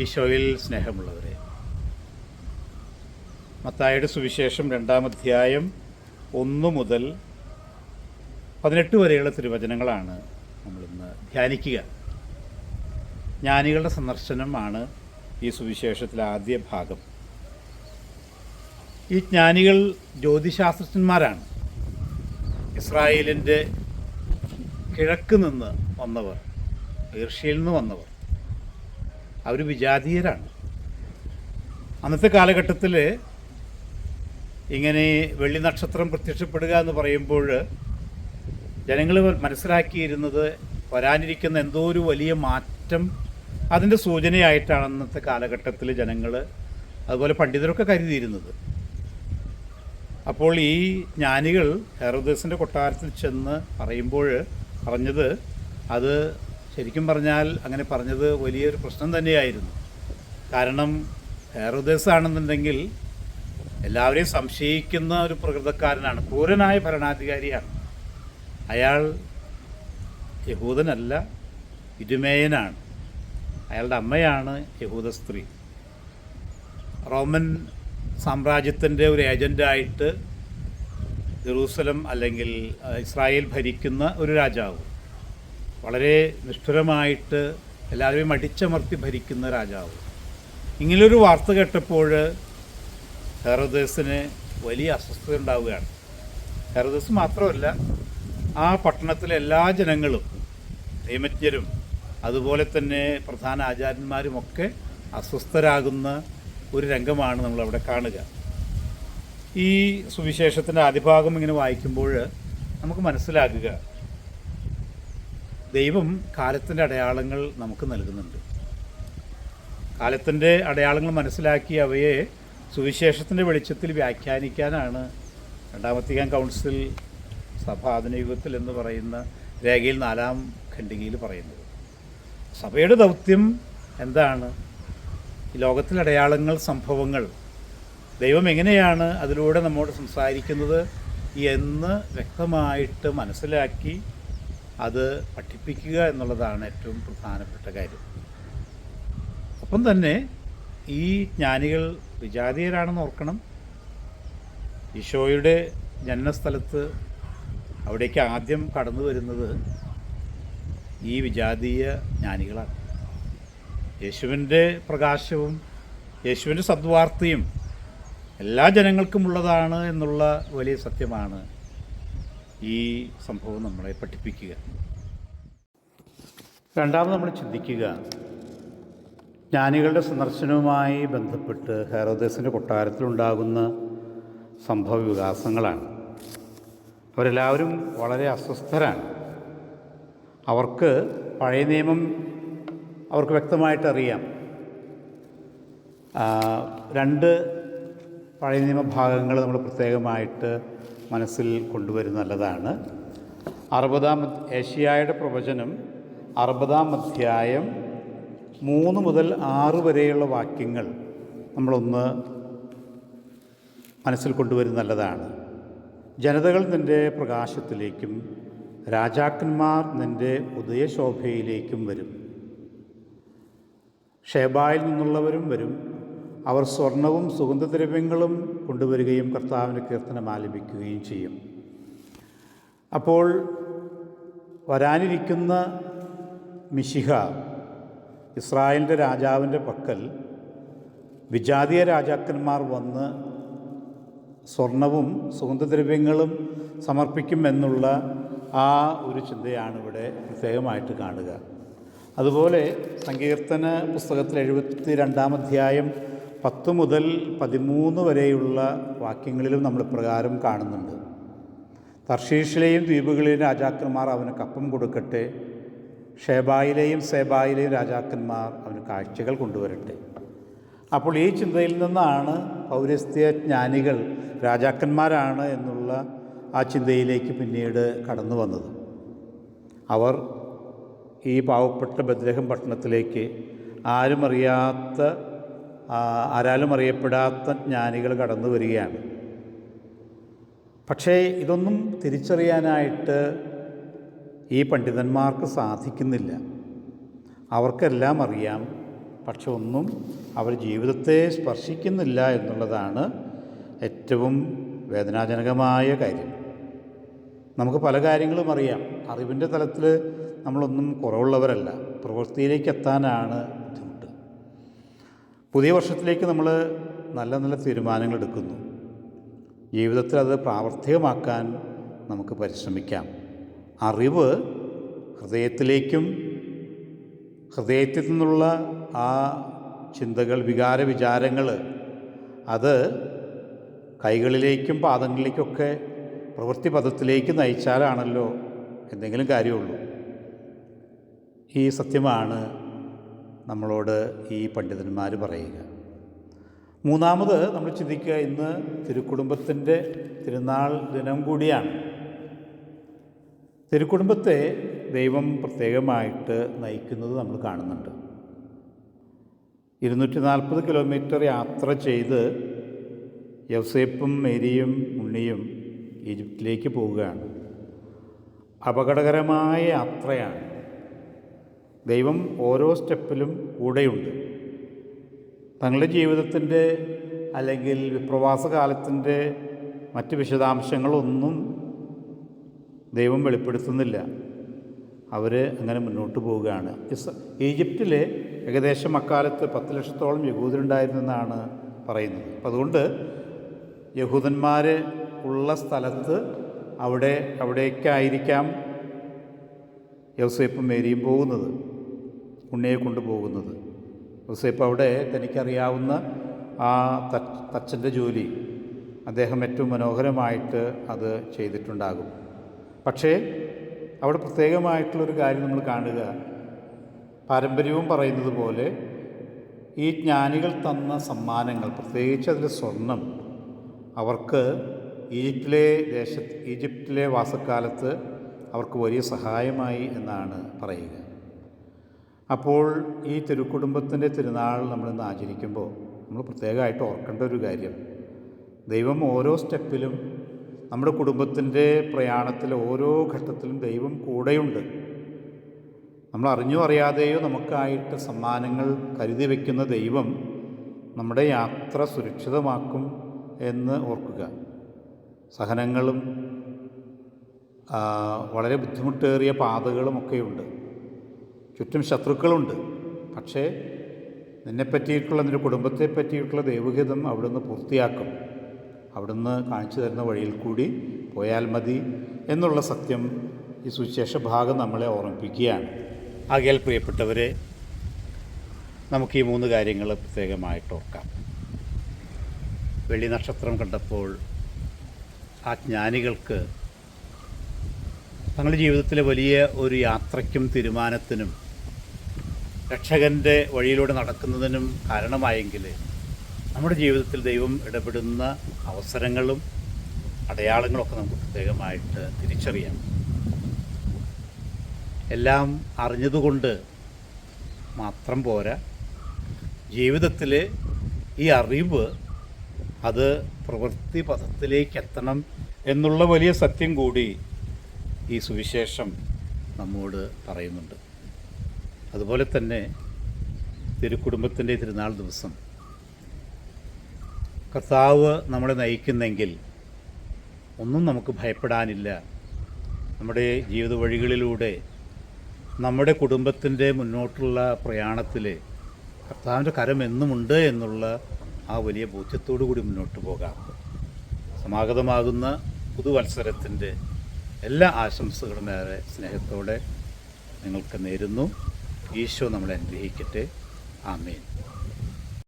ഈശോയിൽ സ്നേഹമുള്ളവരെ മത്തായുടെ സുവിശേഷം രണ്ടാം അധ്യായം ഒന്ന് മുതൽ പതിനെട്ട് വരെയുള്ള തിരുവചനങ്ങളാണ് നമ്മളിന്ന് ധ്യാനിക്കുക. ജ്ഞാനികളുടെ സന്ദർശനമാണ് ഈ സുവിശേഷത്തിലെ ആദ്യ ഭാഗം. ഈ ജ്ഞാനികൾ ജ്യോതിശാസ്ത്രജ്ഞന്മാരാണ്. ഇസ്രായേലിന്റെ കിഴക്ക് നിന്ന് വന്നവർ ഏർഷ്യയിൽ നിന്ന് വന്നവർ. അവർ വിജാതീയരാണ്. അന്നത്തെ കാലഘട്ടത്തിൽ ഇങ്ങനെ വെള്ളി നക്ഷത്രം പ്രത്യക്ഷപ്പെടുക എന്ന് പറയുമ്പോൾ ജനങ്ങൾ മനസ്സിലാക്കിയിരുന്നത് വരാനിരിക്കുന്ന എന്തോ ഒരു വലിയ മാറ്റം അതിന്റെ സൂചനയായിട്ടാണ് അന്നത്തെ കാലഘട്ടത്തിൽ ജനങ്ങൾ അതുപോലെ പണ്ഡിതരൊക്കെ കരുതിയിരുന്നത്. അപ്പോൾ ഈ ജ്ഞാനികൾ ഹെറുദേസിന്റെ കൊട്ടാരത്തിൽ ചെന്ന് പറയുമ്പോൾ പറഞ്ഞത് അത് ശരിക്കും പറഞ്ഞാൽ അങ്ങനെ പറഞ്ഞത് വലിയൊരു പ്രശ്നം തന്നെയായിരുന്നു. കാരണം ഹെറോദേസ് ആണെന്നുണ്ടെങ്കിൽ എല്ലാവരെയും സംശയിക്കുന്ന ഒരു പ്രകൃതക്കാരനാണ് ക്രൂരനായ ഭരണാധികാരിയാണ്. അയാൾ യഹൂദനല്ല ഇരുമേയനാണ്. അയാളുടെ അമ്മയാണ് യഹൂദ സ്ത്രീ. റോമൻ സാമ്രാജ്യത്തിന്റെ ഒരു ഏജന്റായിട്ട് ജെറൂസലം അല്ലെങ്കിൽ ഇസ്രായേൽ ഭരിക്കുന്ന ഒരു രാജാവ്. വളരെ നിഷ്ഠുരമായിട്ട് എല്ലാവരെയും അടിച്ചമർത്തി ഭരിക്കുന്ന രാജാവ്. ഇങ്ങനൊരു വാർത്ത കേട്ടപ്പോൾ ഹെറോദേസിന് വലിയ അസ്വസ്ഥത ഉണ്ടാവുകയാണ്. ഹെറോദേസ് മാത്രമല്ല ആ പട്ടണത്തിലെ എല്ലാ ജനങ്ങളും നിയമജ്ഞരും അതുപോലെ തന്നെ പ്രധാന ആചാര്യന്മാരുമൊക്കെ അസ്വസ്ഥരാകുന്ന ഒരു രംഗമാണ് നമ്മളവിടെ കാണുക. ഈ സുവിശേഷത്തിന്റെ ആദ്യഭാഗം ഇങ്ങനെ വായിക്കുമ്പോൾ നമുക്ക് മനസ്സിലാകുക ദൈവം കാലത്തിന്റെ അടയാളങ്ങൾ നമുക്ക് നൽകുന്നുണ്ട്. കാലത്തിന്റെ അടയാളങ്ങൾ മനസ്സിലാക്കി അവയെ സുവിശേഷത്തിന്റെ വെളിച്ചത്തിൽ വ്യാഖ്യാനിക്കാനാണ് രണ്ടാമത്തികാൻ കൗൺസിൽ സഭ ആധുനികത്തിൽ എന്ന് പറയുന്ന രേഖയിൽ നാലാം ഖണ്ഡികയിൽ പറയുന്നത്. സഭയുടെ ദൗത്യം എന്താണ്? ഈ ലോകത്തിലെ അടയാളങ്ങൾ സംഭവങ്ങൾ. ദൈവം എങ്ങനെയാണ് അതിലൂടെ നമ്മോട് സംസാരിക്കുന്നത് എന്ന് വ്യക്തമായിട്ട് മനസ്സിലാക്കി അത് പഠിപ്പിക്കുക എന്നുള്ളതാണ് ഏറ്റവും പ്രധാനപ്പെട്ട കാര്യം. ഒപ്പം തന്നെ ഈ ജ്ഞാനികൾ വിജാതീയരാണെന്ന് ഓർക്കണം. ഈശോയുടെ ജന്മസ്ഥലത്ത് അവിടേക്ക് ആദ്യം കടന്നു വരുന്നത് ഈ വിജാതീയ ജ്ഞാനികളാണ്. യേശുവിന്റെ പ്രകാശവും യേശുവിന്റെ സദ്വാർത്തയും എല്ലാ ജനങ്ങൾക്കും ഉള്ളതാണ് എന്നുള്ള വലിയ സത്യമാണ് ഈ സംഭവം നമ്മളെ പഠിപ്പിക്കുക. രണ്ടാമത് നമ്മൾ ചിന്തിക്കുക. ജ്ഞാനികളുടെ സന്ദർശനവുമായി ബന്ധപ്പെട്ട് ഹെറോദേസിന്റെ കൊട്ടാരത്തിലുണ്ടാകുന്ന സംഭവ വികാസങ്ങളാണ്. അവരെല്ലാവരും വളരെ അസ്വസ്ഥരാണ്. അവർക്ക് പഴയ നിയമം അവർക്ക് വ്യക്തമായിട്ടറിയാം. രണ്ട് പഴയ നിയമ ഭാഗങ്ങൾ നമ്മൾ പ്രത്യേകമായിട്ട് മനസ്സിൽ കൊണ്ടുവരുന്ന നല്ലതാണ്. അറുപതാം ഏഷ്യായുടെ പ്രവചനം അറുപതാം അധ്യായം മൂന്ന് മുതൽ ആറ് വരെയുള്ള വാക്യങ്ങൾ നമ്മളൊന്ന് മനസ്സിൽ കൊണ്ടുവരുന്ന നല്ലതാണ്. ജനതകൾ നിന്റെ പ്രകാശത്തിലേക്കും രാജാക്കന്മാർ നിന്റെ ഉദയശോഭയിലേക്കും വരും. ഷേബായിൽ നിന്നുള്ളവരും വരും. അവർ സ്വർണവും സുഗന്ധദ്രവ്യങ്ങളും കൊണ്ടുവരികയും കർത്താവിന്റെ കീർത്തനം ആലപിക്കുകയും ചെയ്യും. അപ്പോൾ വരാനിരിക്കുന്ന മിശിഹ ഇസ്രായേലിന്റെ രാജാവിന്റെ പക്കൽ വിജാതീയ രാജാക്കന്മാർ വന്ന് സ്വർണവും സുഗന്ധദ്രവ്യങ്ങളും സമർപ്പിക്കുമെന്നുള്ള ആ ഒരു ചിന്തയാണ് ഇവിടെ പ്രത്യേകമായിട്ട് കാണുക. അതുപോലെ സങ്കീർത്തന പുസ്തകത്തിൽ എഴുപത്തി രണ്ടാം അധ്യായം പത്ത് മുതൽ പതിമൂന്ന് വരെയുള്ള വാക്യങ്ങളിലും നമ്മൾ പ്രകാരം കാണുന്നുണ്ട്. തർഷീഷിലെയും ദ്വീപുകളിലെയും രാജാക്കന്മാർ അവന് കപ്പം കൊടുക്കട്ടെ. ഷേബായിലെയും സേബായിലെയും രാജാക്കന്മാർ അവന് കാഴ്ചകൾ കൊണ്ടുവരട്ടെ. അപ്പോൾ ഈ ചിന്തയിൽ നിന്നാണ് പൗരസ്ത്യ ജ്ഞാനികൾ രാജാക്കന്മാരാണ് എന്നുള്ള ആ ചിന്തയിലേക്ക് പിന്നീട് കടന്നു വന്നത്. അവർ ഈ പാവപ്പെട്ട ബദ്രഹം പട്ടണത്തിലേക്ക് ആരും അറിയാത്ത ആരാലും അറിയപ്പെടാത്ത ജ്ഞാനികൾ കടന്നു വരികയാണ്. പക്ഷേ ഇതൊന്നും തിരിച്ചറിയാനായിട്ട് ഈ പണ്ഡിതന്മാർക്ക് സാധിക്കുന്നില്ല. അവർക്കെല്ലാം അറിയാം പക്ഷെ ഒന്നും അവർ ജീവിതത്തെ സ്പർശിക്കുന്നില്ല എന്നുള്ളതാണ് ഏറ്റവും വേദനാജനകമായ കാര്യം. നമുക്ക് പല കാര്യങ്ങളും അറിയാം. അറിവിന്റെ തലത്തിൽ നമ്മളൊന്നും കുറവുള്ളവരല്ല. പ്രവൃത്തിയിലേക്ക് എത്താനാണ് പുതിയ വർഷത്തിലേക്ക് നമ്മൾ നല്ല നല്ല തീരുമാനങ്ങൾ എടുക്കുന്നു. ജീവിതത്തിൽ അത് പ്രാവർത്തികമാക്കാൻ നമുക്ക് പരിശ്രമിക്കാം. അറിവ് ഹൃദയത്തിലേക്കും ഹൃദയത്തിൽ നിന്നുള്ള ആ ചിന്തകൾ വികാര വിചാരങ്ങൾ അത് കൈകളിലേക്കും പാദങ്ങളിലേക്കൊക്കെ പ്രവൃത്തി പദത്തിലേക്ക് നയിച്ചാലാണല്ലോ എന്തെങ്കിലും കാര്യമുള്ളൂ. ഈ സത്യമാണ് നമ്മളോട് ഈ പണ്ഡിതന്മാർ പറയുക. മൂന്നാമത് നമ്മൾ ചിന്തിക്കുക ഇന്ന് തിരുക്കുടുംബത്തിന്റെ തിരുനാൾ ദിനം കൂടിയാണ്. തിരുക്കുടുംബത്തെ ദൈവം പ്രത്യേകമായിട്ട് നയിക്കുന്നത് നമ്മൾ കാണുന്നുണ്ട്. ഇരുന്നൂറ്റി നാൽപ്പത് കിലോമീറ്റർ യാത്ര ചെയ്ത് യൗസേപ്പും മേരിയും ഉണ്ണിയും ഈജിപ്തിലേക്ക് പോവുകയാണ്. അപകടകരമായ യാത്രയാണ്. ദൈവം ഓരോ സ്റ്റെപ്പിലും കൂടെയുണ്ട്. തങ്ങളുടെ ജീവിതത്തിന്റെ അല്ലെങ്കിൽ വിപ്രവാസ കാലത്തിന്റെ മറ്റ് വിശദാംശങ്ങളൊന്നും ദൈവം വെളിപ്പെടുത്തുന്നില്ല. അവർ അങ്ങനെ മുന്നോട്ട് പോവുകയാണ്. ഇസ് ഈജിപ്തിൽ ഏകദേശം അക്കാലത്ത് പത്ത് ലക്ഷത്തോളം യഹൂദരുണ്ടായിരുന്നെന്നാണ് പറയുന്നത്. അപ്പം അതുകൊണ്ട് യഹൂദന്മാർ ഉള്ള സ്ഥലത്ത് അവിടെ അവിടേക്കായിരിക്കാം യൗസേപ്പും മേരിയും പോകുന്നത്. ഉണ്ണിയെ കൊണ്ടുപോകുന്നത്. യൗസേപ്പ് അവിടെ തനിക്കറിയാവുന്ന ആ തച്ചന്റെ ജോലി അദ്ദേഹം ഏറ്റവും മനോഹരമായിട്ട് അത് ചെയ്തിട്ടുണ്ടാകും. പക്ഷേ അവിടെ പ്രത്യേകമായിട്ടുള്ളൊരു കാര്യം നമ്മൾ കാണുക. പാരമ്പര്യവും പറയുന്നത് പോലെ ഈ ജ്ഞാനികൾ തന്ന സമ്മാനങ്ങൾ പ്രത്യേകിച്ച് അതിൽ സ്വർണം അവർക്ക് ഈജിപ്തിലെ ദേശ ഈജിപ്തിലെ വാസക്കാലത്ത് അവർക്ക് വലിയ സഹായമായി എന്നാണ് പറയുക. അപ്പോൾ ഈ തിരുക്കുടുംബത്തിന്റെ തിരുനാൾ നമ്മളിന്ന് ആചരിക്കുമ്പോൾ നമ്മൾ പ്രത്യേകമായിട്ട് ഓർക്കേണ്ട ഒരു കാര്യം. ദൈവം ഓരോ സ്റ്റെപ്പിലും നമ്മുടെ കുടുംബത്തിന്റെ പ്രയാണത്തിൽ ഓരോ ഘട്ടത്തിലും ദൈവം കൂടെയുണ്ട്. നമ്മൾ അറിഞ്ഞോ അറിയാതെയോ നമുക്കായിട്ട് സമ്മാനങ്ങൾ കരുതി വയ്ക്കുന്ന ദൈവം നമ്മുടെ യാത്ര സുരക്ഷിതമാക്കും എന്ന് ഓർക്കുക. സഹനങ്ങളും വളരെ ബുദ്ധിമുട്ടേറിയ പാതകളുമൊക്കെയുണ്ട് ചുറ്റും ശത്രുക്കളുണ്ട്. പക്ഷേ നിന്നെ പറ്റിയിട്ടുള്ള നിന്റെ കുടുംബത്തെ പറ്റിയിട്ടുള്ള ദൈവഹിതം അവിടുന്ന് പൂർത്തിയാക്കും. അവിടുന്ന് കാണിച്ചു തരുന്ന വഴിയിൽ കൂടി പോയാൽ മതി എന്നുള്ള സത്യം ഈ സുവിശേഷ ഭാഗം നമ്മളെ ഓർമ്മിപ്പിക്കുകയാണ്. ആകയാൽ പ്രിയപ്പെട്ടവരെ നമുക്ക് ഈ മൂന്ന് കാര്യങ്ങൾ പ്രത്യേകമായിട്ട് ഓർക്കാം. വെള്ളി നക്ഷത്രം കണ്ടപ്പോൾ ആ ജ്ഞാനികൾക്ക് തങ്ങളുടെ ജീവിതത്തിലെ വലിയ ഒരു യാത്രയ്ക്കും തീരുമാനത്തിനും രക്ഷകന്റെ വഴിയിലൂടെ നടക്കുന്നതിനും കാരണമായെങ്കിൽ നമ്മുടെ ജീവിതത്തിൽ ദൈവം ഇടപെടുന്ന അവസരങ്ങളും അടയാളങ്ങളൊക്കെ നമുക്ക് പ്രത്യേകമായിട്ട് തിരിച്ചറിയാം. എല്ലാം അറിഞ്ഞതുകൊണ്ട് മാത്രം പോരാ. ജീവിതത്തിൽ ഈ അറിവ് അത് പ്രവൃത്തി പദത്തിലേക്ക് എത്തണം എന്നുള്ള വലിയ സത്യം കൂടി ഈ സുവിശേഷം നമ്മോട് പറയുന്നുണ്ട്. അതുപോലെ തന്നെ തിരുക്കുടുംബത്തിന്റെ തിരുനാൾ ദിവസം. കർത്താവ് നമ്മളെ നയിക്കുന്നെങ്കിൽ ഒന്നും നമുക്ക് ഭയപ്പെടാനില്ല. നമ്മുടെ ജീവിത വഴികളിലൂടെ നമ്മുടെ കുടുംബത്തിന്റെ മുന്നോട്ടുള്ള പ്രയാണത്തിൽ കർത്താവിന്റെ കരം എന്നുമുണ്ട് എന്നുള്ള ആ വലിയ ബോധ്യത്തോടു കൂടി മുന്നോട്ട് പോകാം. സമാഗതമാകുന്ന പുതുവത്സരത്തിന്റെ എല്ലാ ആശംസകളും ഏറെ സ്നേഹത്തോടെ നിങ്ങൾക്ക് നേരുന്നു. ഈശോ നമ്മളെ അനുഗ്രഹിക്കട്ടെ. ആമേൻ.